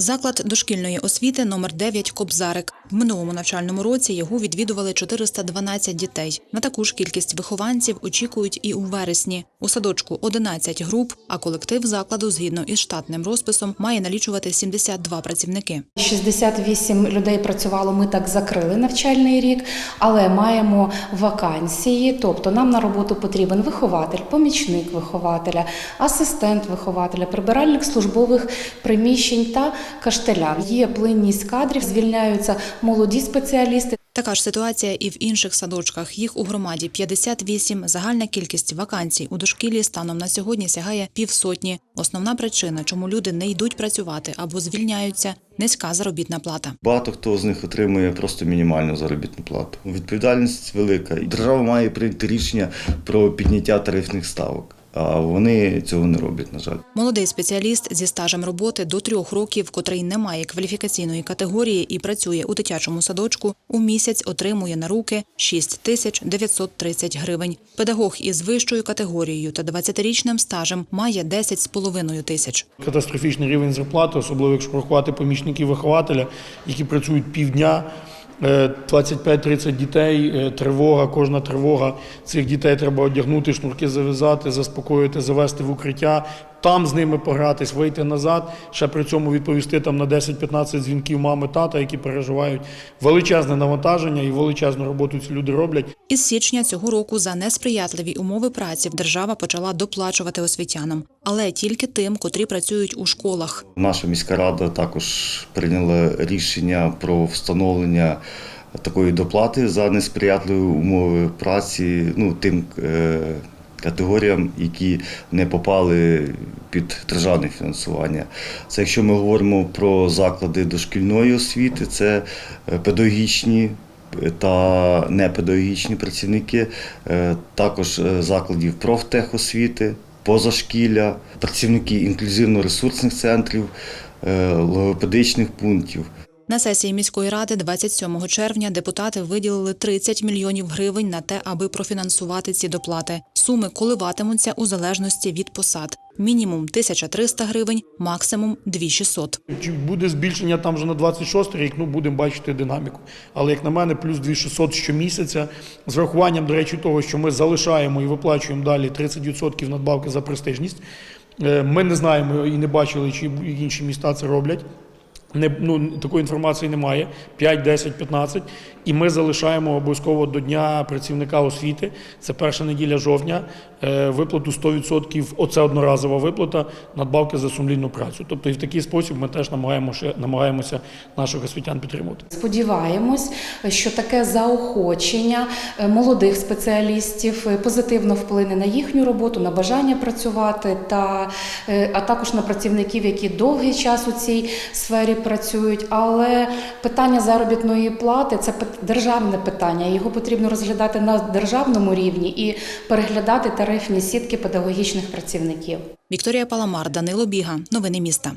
Заклад дошкільної освіти номер 9 Кобзарик. В минулому навчальному році його відвідували 412 дітей. На таку ж кількість вихованців очікують і у вересні. У садочку 11 груп, а колектив закладу, згідно із штатним розписом, має налічувати 72 працівники. 68 людей працювало. Ми так закрили навчальний рік, але маємо вакансії. Тобто нам на роботу потрібен вихователь, помічник вихователя, асистент вихователя, прибиральник службових приміщень та каштелян. Є плинність кадрів, звільняються молоді спеціалісти. Така ж ситуація і в інших садочках. Їх у громаді 58. Загальна кількість вакансій у дошкіллі станом на сьогодні сягає півсотні. Основна причина, чому люди не йдуть працювати або звільняються – низька заробітна плата. Багато хто з них отримує просто мінімальну заробітну плату. Відповідальність велика. Держава має прийняти рішення про підняття тарифних ставок, а вони цього не роблять, на жаль. Молодий спеціаліст зі стажем роботи до трьох років, котрий не має кваліфікаційної категорії і працює у дитячому садочку, у місяць отримує на руки 6 тисяч 930 гривень. Педагог із вищою категорією та 20-річним стажем має 10,5 тисяч. Катастрофічний рівень зарплати, особливо якщо рахувати помічників вихователя, які працюють півдня. Е, 25-30 дітей, е, тривога, кожна тривога. Цих дітей треба одягнути, шнурки зав'язати, заспокоїти, завести в укриття, там з ними погратись, вийти назад, ще при цьому відповісти там на 10-15 дзвінків мами, тата, які переживають величезне навантаження і величезну роботу ці люди роблять. Із січня цього року за несприятливі умови праці держава почала доплачувати освітянам, але тільки тим, котрі працюють у школах. Наша міська рада також прийняла рішення про встановлення такої доплати за несприятливі умови праці ну, тим е, категоріям, які не попали під державне фінансування. Це якщо ми говоримо про заклади дошкільної освіти, це е, педагогічні та непедагогічні працівники, е, також е, закладів профтехосвіти, позашкілля, працівники інклюзивно-ресурсних центрів, е, логопедичних пунктів. На сесії міської ради 27 червня депутати виділили 30 мільйонів гривень на те, аби профінансувати ці доплати. Суми коливатимуться у залежності від посад. Мінімум 1300 гривень, максимум 2600. Чи буде збільшення там вже на 26 рік, ну будемо бачити динаміку. Але як на мене, плюс 2600 щомісяця, з врахуванням, до речі, того, що ми залишаємо і виплачуємо далі 30% надбавки за престижність. Е, Ми не знаємо і не бачили, чи інші міста це роблять. Не, ну, такої інформації немає. 5, 10, 15. І ми залишаємо обов'язково до Дня працівника освіти. Це перша неділя жовтня. е, Виплату 100%, оце одноразова виплата, надбавки за сумлінну працю. Тобто і в такий спосіб ми теж намагаємося, намагаємося наших освітян підтримувати. Сподіваємось, що таке заохочення е, молодих спеціалістів е, позитивно вплине на їхню роботу, на бажання працювати, та, а також на працівників, які довгий час у цій сфері працюють. Але питання заробітної плати це державне питання. Його потрібно розглядати на державному рівні і переглядати тарифні сітки педагогічних працівників. Вікторія Паламар, Данило Біга. Новини міста.